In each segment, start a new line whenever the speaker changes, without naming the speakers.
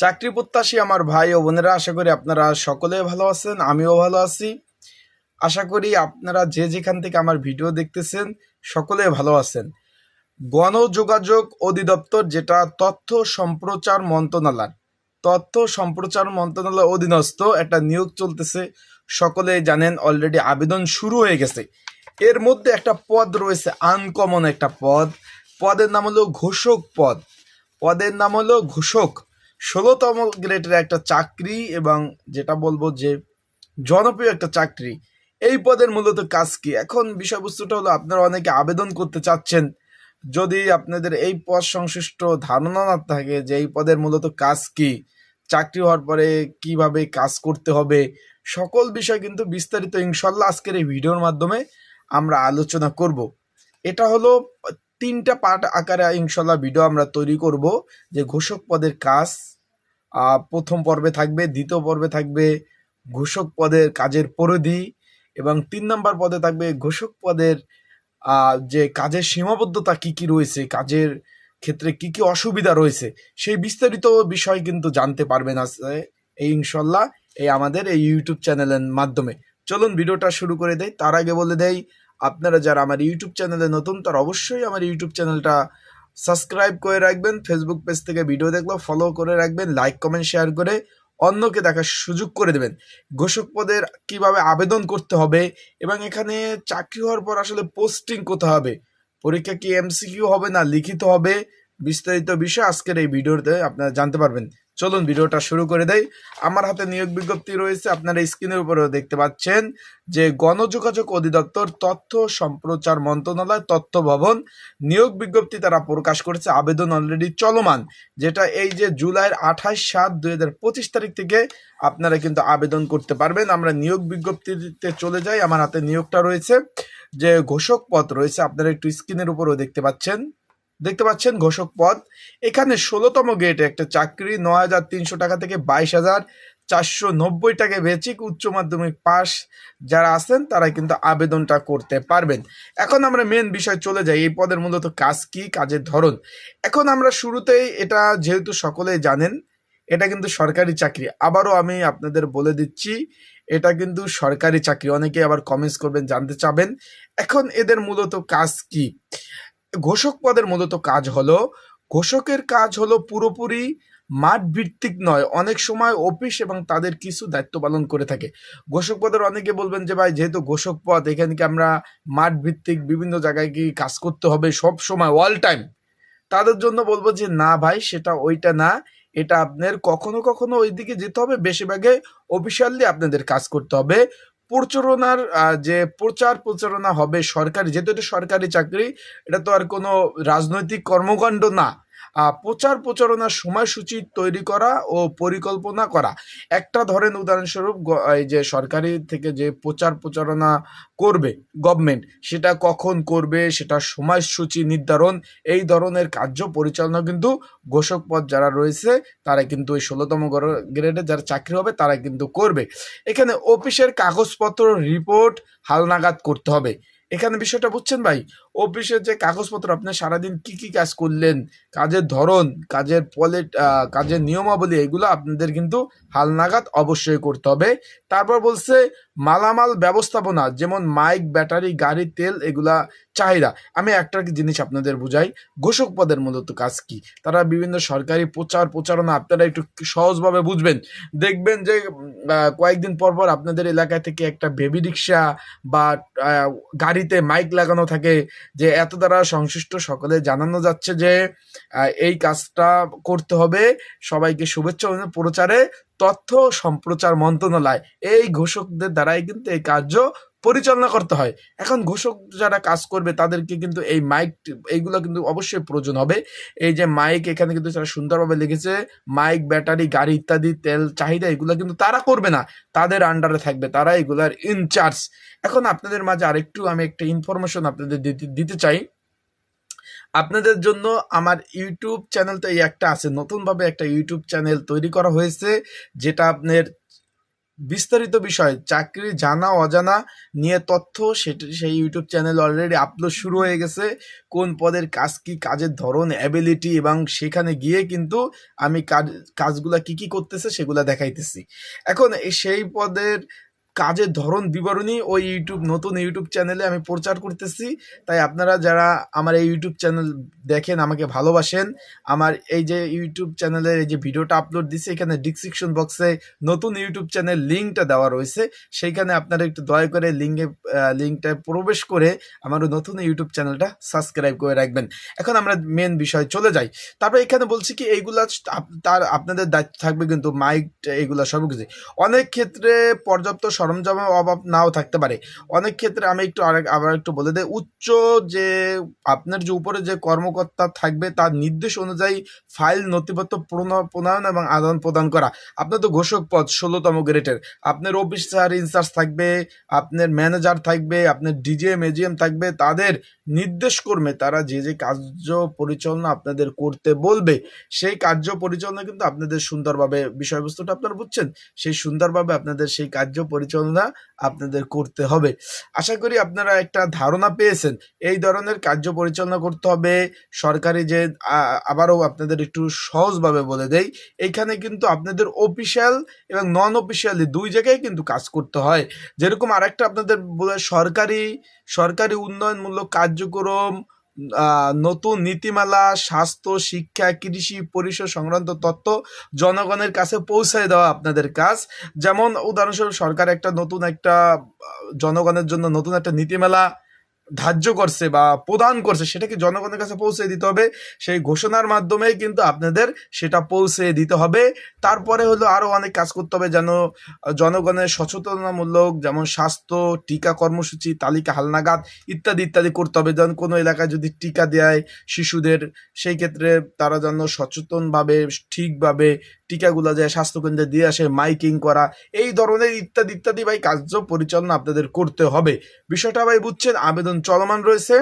চাকরি প্রত্যাশী আমার ভাই ও বোনেরা, আশা করি আপনারা সকলে ভালো আছেন, আমিও ভালো আছি। আশা করি আপনারা যে যেখান থেকে আমার ভিডিও দেখতেছেন, সকলে ভালো আছেন। গণযোগাযোগ অধিদপ্তর যেটা তথ্য সম্প্রচার মন্ত্রণালয়, তথ্য সম্প্রচার মন্ত্রণালয় অধীনস্থ একটা নিয়োগ চলতেছে সকলে জানেন অলরেডি আবেদন শুরু হয়ে গেছে। এর মধ্যে একটা পদ রয়েছে আনকমন একটা পদ, পদের নাম হলো ঘোষক পদ। পদের নাম হলো ঘোষক। ষোলোতম গ্রেডের একটা চাকরি এবং যেটা বলব যে জনপ্রিয় একটা চাকরি। এই পদের মূলত কাজ কি? এখন বিষয়বস্তুটা হলো আপনারা অনেকে আবেদন করতে চাচ্ছেন। যদি আপনাদের এই পদ সংশ্লিষ্ট ধারণা না থাকে যে এই পদের মূলত কাজ কি, চাকরি হওয়ার পরে কীভাবে কাজ করতে হবে, সকল বিষয় কিন্তু বিস্তারিত ইনশাল্লাহ আজকের এই ভিডিওর মাধ্যমে আমরা আলোচনা করব। এটা হলো তিনটা পার্ট আকারে ইনশাল্লাহ ভিডিও আমরা তৈরি করব, যে ঘোষক পদের কাজ প্রথম পর্বে থাকবে, দ্বিতীয় পর্বে থাকবে ঘোষক পদের কাজের পরিধি, এবং তিন নম্বর পদে থাকবে ঘোষক পদের যে কাজের সীমাবদ্ধতা কি কি রয়েছে, কাজের ক্ষেত্রে কি কি অসুবিধা রয়েছে, সেই বিস্তারিত বিষয় কিন্তু জানতে পারবেন আজকে, এই ইনশাল্লাহ এই আমাদের এই ইউটিউব চ্যানেলের মাধ্যমে। চলুন ভিডিওটা শুরু করে দেই, তার আগে বলে দেই আপনারা যারা আমার ইউটিউব চ্যানেলে নতুন, তারা অবশ্যই আমার ইউটিউব চ্যানেলটা সাবস্ক্রাইব করে রাখবেন ফেসবুক পেজ থেকে ভিডিও দেখলেও ফলো করে রাখবেন লাইক কমেন্ট শেয়ার করে অন্যকে দেখার সুযোগ করে দেবেন। ঘোষক পদের কীভাবে আবেদন করতে হবে এবং এখানে চাকরি হওয়ার পর আসলে পোস্টিং কোথায় হবে, পরীক্ষা কি এমসিকিউ হবে না, লিখিত হবে, বিস্তারিত বিষয় আজকের এই ভিডিওতে আপনারা জানতে পারবেন। চলুন ভিডিওটা শুরু করে দেয় আমার হাতে নিয়োগ বিজ্ঞপ্তি রয়েছে, আপনারা স্ক্রিনের উপরেও দেখতে পাচ্ছেন যে গণযোগাযোগ অধিদপ্তর, তথ্য সম্প্রচার মন্ত্রণালয়, তথ্য ভবন নিয়োগ বিজ্ঞপ্তি তারা প্রকাশ করেছে, আবেদন অলরেডি চলমান, যেটা এই যে জুলাইয়ের আঠাশ সাত দুই হাজার পঁচিশ তারিখ থেকে আপনারা কিন্তু আবেদন করতে পারবেন। আমরা নিয়োগ বিজ্ঞপ্তিতে চলে যাই, আমার হাতে নিয়োগটা রয়েছে, যে ঘোষক পদ রয়েছে, আপনারা একটু স্ক্রিনের উপরেও দেখতে পাচ্ছেন। দেখতে পাচ্ছেন ঘোষক পদ। এখানে ষোলোতম গেটে একটা চাকরি ন হাজার তিনশো টাকা থেকে বাইশ হাজার চারশো নব্বই টাকা বেচিক উচ্চ মাধ্যমিক পাস যারা আছেন, তারা কিন্তু আবেদনটা করতে পারবেন। এখন আমরা মেন বিষয় চলে যাই। এই পদের মূলত কাজ কি, কাজের ধরন? এখন আমরা শুরুতেই এটা যেহেতু সকলেই জানেন, এটা কিন্তু সরকারি চাকরি। আবারও আমি আপনাদের বলে দিচ্ছি, এটা কিন্তু সরকারি চাকরি। অনেকে আবার কমেন্টস করবেন, জানতে চাবেন। এখন এদের মূলত কাজ কি? ঘোষক পদের মূলত কাজ হলো। ঘোষকের কাজ হলো পুরোপুরি মাঠ ভিত্তিক নয়। অনেক সময় অফিস এবং তাদের কিছু দায়িত্ব পালন করে থাকে। ঘোষক পদের অনেকে বলবেন যে, ভাই, যেহেতু ঘোষক পদ এখানে কি আমরা মাঠ ভিত্তিক বিভিন্ন জায়গায় কি কাজ করতে হবে সব সময় অল টাইম তাদের জন্য বলব যে, না ভাই, সেটা ওইটা না। এটা আপনার কখনো কখনো ওইদিকে যেতে হবে। বেশিরভাগে অফিসিয়ালি আপনাদের কাজ করতে হবে। প্রচারণার যে প্রচার প্রচারণা হবে সরকারি, যেহেতু এটা সরকারি চাকরি, এটা তো আর কোনো রাজনৈতিক কর্মকাণ্ড না। প্রচার প্রচারণার সময়সূচি তৈরি করা ও পরিকল্পনা করা। একটা ধরেন উদাহরণস্বরূপ এই যে সরকারি থেকে যে প্রচার প্রচারণা করবে গভর্নমেন্ট সেটা কখন করবে, সেটা সময়সূচি নির্ধারণ, এই ধরনের কার্য পরিচালনা কিন্তু ঘোষক পদ যারা রয়েছে, তারা কিন্তু ওই ষোলোতম গ্রেডে যারা চাকরি হবে, তারা কিন্তু করবে। এখানে অফিসের কাগজপত্র রিপোর্ট হালনাগাদ করতে হবে। এখানে বিষয়টা বুঝছেন ভাই? অফিসের যে কাগজপত্র, আপনি সারাদিন কি কি কাজ করলেন? কাজের ধরন, কাজের পলে কাজের নিয়মাবলী, এগুলো আপনাদের কিন্তু হালনাগাদ অবশ্যই করতে হবে। তারপর বলছে, মালামাল ব্যবস্থাপনা, যেমন মাইক, ব্যাটারি, গাড়ি, তেল, এগুলা চাহিদা। আমি একটা জিনিস আপনাদের বুঝাই, ঘোষক পদের মূলত কাজ কি? তারা বিভিন্ন সরকারি প্রচার প্রচারণা, আপনারা একটু সহজভাবে বুঝবেন। দেখবেন যে কয়েকদিন পর পর আপনাদের এলাকা থেকে একটা বেবি রিক্সা বা গাড়িতে মাইক লাগানো থাকে। যে এত দ্বারা সংশ্লিষ্ট সকলে জানানো যাচ্ছে যে এই কাজটা করতে হবে। সবাইকে শুভেচ্ছা প্রচারে তথ্য সম্প্রচার মন্ত্রণালয়। এই ঘোষকদের দ্বারাই কিন্তু এই কার্য পরিচালনা করতে হয়। এখন ঘোষক যারা কাজ করবে, তাদেরকে কিন্তু এই মাইক এইগুলো কিন্তু অবশ্যই প্রয়োজন হবে। এই যে মাইক এখানে কিন্তু তারা সুন্দরভাবে লিখেছে মাইক ব্যাটারি গাড়ি ইত্যাদি, তেল, চাহিদা, এগুলো কিন্তু তারা করবে না। তাদের আন্ডারে থাকবে, তারা এগুলার ইনচার্জ এখন আপনাদের মাঝে আরেকটু আমি একটা ইনফরমেশন আপনাদের দিতে চাই। আপনাদের জন্য আমার ইউটিউব চ্যানেল তো এই একটা আছে। নতুনভাবে একটা ইউটিউব চ্যানেল তৈরি করা হয়েছে, যেটা আপনার বিস্তারিত বিষয়, চাকরি জানা, অজানা নিয়ে তথ্য, সেটা, সেই ইউটিউব চ্যানেল অলরেডি আপলোড শুরু হয়ে গেছে। কোন পদের কাজ কি, কাজের ধরন অ্যাবিলিটি এবং সেখানে গিয়ে কিন্তু আমি কাজ, কাজগুলা কি কি করতেছে সেগুলা দেখাইতেছি। এখন সেই পদের কাজের ধরন বিবরণী ওই ইউটিউব, নতুন ইউটিউব চ্যানেলে আমি প্রচার করতেছি। তাই আপনারা যারা আমার এই ইউটিউব চ্যানেল দেখেন, আমাকে ভালোবাসেন, আমার এই যে ইউটিউব চ্যানেলের এই যে ভিডিওটা আপলোড দিছে, এখানে ডিসক্রিপশন বক্সে নতুন ইউটিউব চ্যানেল লিঙ্কটা দেওয়া রয়েছে। সেইখানে আপনারা একটু দয়া করে লিঙ্কে লিঙ্কটায় প্রবেশ করে আমার নতুন ইউটিউব চ্যানেলটা সাবস্ক্রাইব করে রাখবেন। এখন আমরা মেন বিষয় চলে যাই। তারপরে এখানে বলছি কি, এইগুলা তার আপনাদের দায়িত্ব থাকবে কিন্তু মাইক এগুলা সব কিছু। অনেক ক্ষেত্রে পর্যাপ্ত সরঞ্জামের অভাব নাও থাকতে পারে। অনেক ক্ষেত্রে আমি একটু আরেক আবার একটু বলে দিই, উচ্চ যে আপনার যে উপরে যে কর্মকর্তা থাকবে, তার নির্দেশ অনুযায়ী ফাইল নথিপত্র প্রণ- প্রণয়ন এবং আদান প্রদান করা। আপনার তো ঘোষক পদ, ষোলোতম গ্রেডের আপনার অফিসার ইনচার্জ থাকবে, আপনার ম্যানেজার থাকবে, আপনার ডিজিএম এজিএম থাকবে, তাদের নির্দেশ কর্মে তারা যে যে কার্য পরিচালনা আপনাদের করতে বলবে, সেই কার্য পরিচালনা কিন্তু আপনাদের সুন্দরভাবে বিষয়বস্তুটা আপনারা বুঝছেন, সেই সুন্দরভাবে আপনাদের সেই কার্য পরিচালনা আপনাদের করতে হবে। আশা করি আপনারা একটা ধারণা পেয়েছেন, এই ধরনের কার্য পরিচালনা করতে হবে, সরকারি যে আবারও আপনাদের একটু সহজভাবে বলে দেই এইখানে কিন্তু আপনাদের অফিসিয়াল এবং নন অফিসিয়ালি দুই জায়গায় কিন্তু কাজ করতে হয়। যেরকম আরেকটা আপনাদের সরকারি সরকারি উন্নয়নমূলক কার্যক্রম নতুন নীতিমালা, স্বাস্থ্য, শিক্ষা, কৃষি পরিষদ সংক্রান্ত তথ্য জনগণের কাছে পৌঁছায় দেওয়া আপনাদের কাজ। যেমন উদাহরণস্বরূপ সরকার একটা নতুন একটা জনগণের জন্য নতুন একটা নীতিমালা ধার্য করছে বা প্রদান করছে, সেটাকে জনগণের কাছে পৌঁছে দিতে হবে। সেই ঘোষণার মাধ্যমে কিন্তু আপনাদের সেটা পৌঁছে দিতে হবে। তারপরে হলো আরও অনেক কাজ করতে হবে যেন জনগণের সচেতনতামূলক যেমন স্বাস্থ্য, টিকা কর্মসূচি, তালিকা হালনাগাদ ইত্যাদি ইত্যাদি করতে হবে। যেমন কোনো এলাকায় যদি টিকা দেয় শিশুদের, সেই ক্ষেত্রে তারা যেন সচেতনভাবে, ঠিকভাবে টিকাগুলো যায় স্বাস্থ্যকেন্দ্রে দিয়ে আসে, মাইকিং করা, এই ধরনের ইত্যাদি ইত্যাদি ভাই কার্য পরিচালনা আপনাদের করতে হবে। বিষয়টা ভাই বুঝছেন? আবেদন চলমান রয়েছে।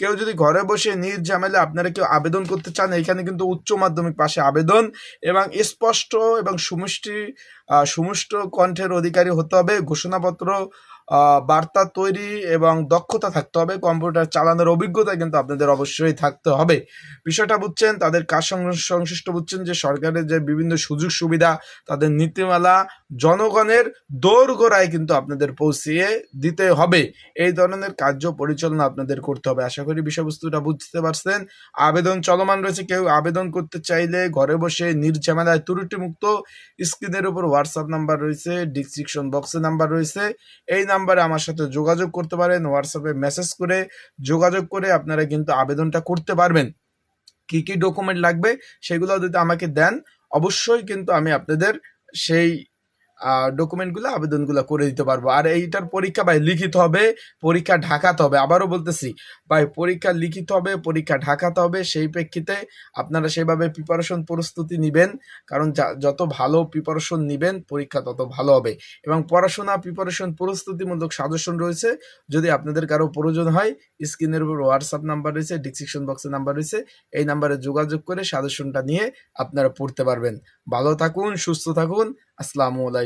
কেউ যদি ঘরে বসে নিজ ঝামেলে আপনারা কেউ আবেদন করতে চান, এখানে কিন্তু উচ্চ মাধ্যমিক পাশে আবেদন এবং স্পষ্ট এবং সুমিষ্টি সুমিষ্ট কণ্ঠের অধিকারী হতে হবে। ঘোষণাপত্র বার্তা তৈরি এবং দক্ষতা থাকতে হবে। কম্পিউটার চালানোর অভিজ্ঞতা কিন্তু আপনাদের অবশ্যই থাকতে হবে। বিষয়টা বুঝছেন, তাদের কাজ সংশ্লিষ্ট বুঝছেন যে সরকারের যে বিভিন্ন সুযোগ সুবিধা, তাদের নীতিমালা, জনগণের দোরগোড়ায় কিন্তু আপনাদের পৌঁছিয়ে দিতে হবে। এই ধরনের কার্য পরিচালনা আপনাদের করতে হবে। আশা করি বিষয়বস্তুটা বুঝতে পারছেন। আবেদন চলমান রয়েছে। কেউ আবেদন করতে চাইলে ঘরে বসে নির্ঝামেলায় ত্রুটিমুক্ত স্ক্রিনের উপর হোয়াটসঅ্যাপ নাম্বার রয়েছে ডিসক্রিপশন বক্সে নাম্বার রয়েছে। এই নাম্বারে আমার সাথে যোগাযোগ করতে পারেন হোয়াটসঅ্যাপে মেসেজ করে যোগাযোগ করে আপনারা কিন্তু আবেদনটা করতে পারবেন। কি কি ডকুমেন্ট লাগবে সেগুলো যদি আমাকে দেন, অবশ্যই কিন্তু আমি আপনাদের সেই ডকুমেন্টগুলো আবেদনগুলো করে দিতে পারব। আর এইটার পরীক্ষা ভাই লিখিত হবে, পরীক্ষা ঢাকাতে হবে। আবারও বলতেছি, ভাই পরীক্ষা লিখিত হবে, পরীক্ষা ঢাকাতে হবে। সেই প্রেক্ষিতে আপনারা সেভাবে প্রিপারেশন প্রস্তুতি নেবেন, কারণ যত ভালো প্রিপারেশন নেবেন, পরীক্ষা তত ভালো হবে। এবং পড়াশোনা প্রিপারেশন প্রস্তুতিমূলক সাজেশন রয়েছে। যদি আপনাদের কারও প্রয়োজন হয়, স্ক্রিনের উপর হোয়াটসঅ্যাপ নাম্বার রয়েছে ডিসক্রিপশন বক্সে নাম্বার রয়েছে। এই নাম্বারে যোগাযোগ করে সাজেশনটা নিয়ে আপনারা পড়তে পারবেন। ভালো থাকুন, সুস্থ থাকুন। আসসালামু আলাইকুম।